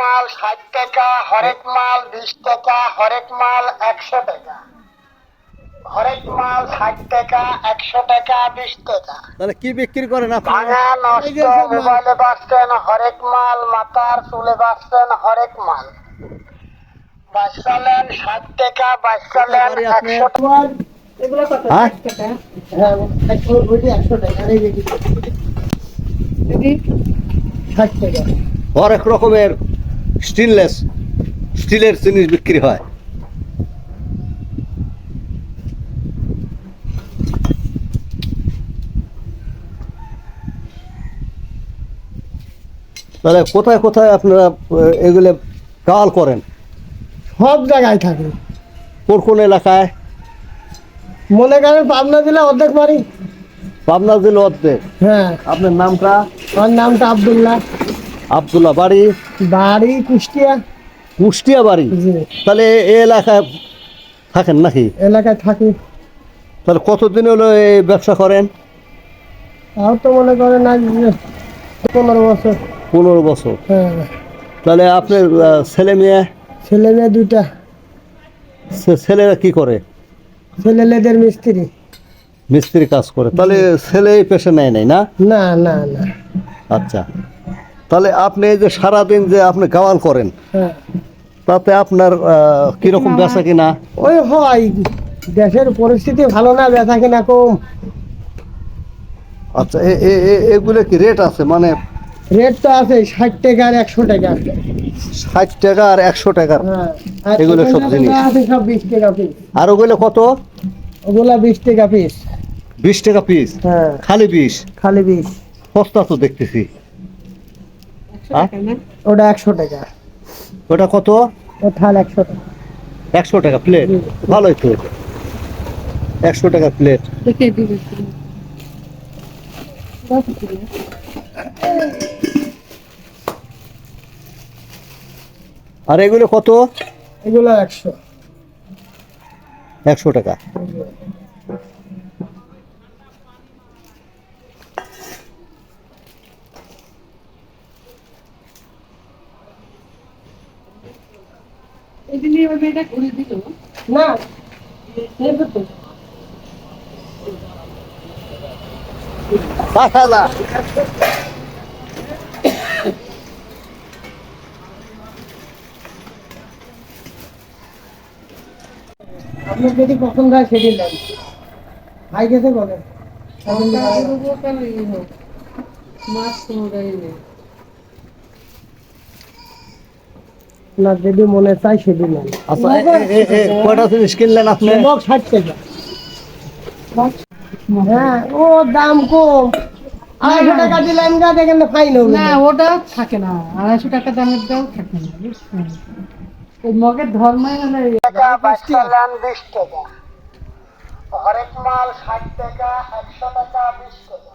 মাল ষাট টাকা হরেক মাল বিশ টাকা হরেক মাল একশো টাকা। হরেক মাল ষাট টাকা একশো টাকা বিশ টাকা। তাহলে কি বিক্রি করেন আপনি? ভাঙা নষ্ট মোবাইলে বাঁচছেন হরেক মাল মাথার চুলে বাঁচছেন হরেক মাল। বাঁচালেন ষাট টাকা বাঁচালেন একশো টাকা। এগুলো কত? হ্যাঁ? হ্যাঁ রকমের স্টিনলেস স্টিলের জিনিস বিক্রি হয়। তাহলে কোথায় কোথায় আপনারা এগুলো কাল করেন? সব জায়গায় থাকে। কোন কোন এলাকায়? মনে করেন পাবনা দিলে অর্ধেক মারি পাবনা জেলা অর্ধেক। হ্যাঁ। আপনার নামটা? আমার নামটা আব্দুল্লাহ। আবদুল্লাহ বাড়ি? বাড়ি কুষ্টিয়া। কুষ্টিয়া বাড়ি? তাহলে এই এলাকায় থাকেন নাকি? এলাকায় থাকি। তাহলে কতদিন হলো এই ব্যবসা করেন? তাও তো মনে করেন আজ পনেরো বছর। পনেরো বছর। হ্যাঁ। তাহলে আপনার ছেলে মেয়ে? ছেলে মেয়ে দুইটা। ছেলেরা কি করে? ছেলে লেদের মিস্ত্রি। মিস্ত্রি কাজ করে। তাহলে ছেলে পেশা নেয় নাই না? না না না। আচ্ছা। তাহলে আপনি এই যে সারাদিন যে আপনি গাওয়াল করেন হ্যাঁ। তাতে আপনার কীরকম বেচা কিনা? ওই হয় দেশের পরিস্থিতি ভালো না বেচা কিনা কম। আচ্ছা এগুলো কি রেট আছে? মানে রেট তো আছে ষাট টাকা আর একশো টাকা। ষাট টাকা আর একশো টাকার হ্যাঁ এগুলো সব জিনিস। সব বিশ টাকা পিস আর ওগুলো কত? ওগুলা বিশ টাকা পিস বিশ টাকা পিস হ্যাঁ। খালি বিশ খালি বিশ সস্তা তো দেখতেছি? টাকা ওটা একশো টাকা। ওটা কত? থাল একশো টাকা। একশো টাকা প্লেট ভালোই তো। একশো টাকা প্লেট আর এগুলো কত? এগুলো একশো। একশো টাকা। এই দিনে ওই মেয়েটা করে দিল। না নেবে তো। আপনার যদি পছন্দ হয় সেটি নেন ভাই গেছে বলেন মাছ কোনোটাই নেই। না যদি মনে চাই সেটি নেন আচ্ছা কয়টা জিনিস কিনলেন আপনি? মগ ষাট টাকা। হ্যাঁ ও দাম কম। আড়াইশো টাকা দিলাম গা দেখেন ফাইন হবে না ওটা থাকে না। আড়াইশো টাকা দামের দাও থাকে না ওই মগের ধর্মই মানে বিশ টাকা। হরেক মাল ষাট টাকা একশো টাকা বিশ টাকা।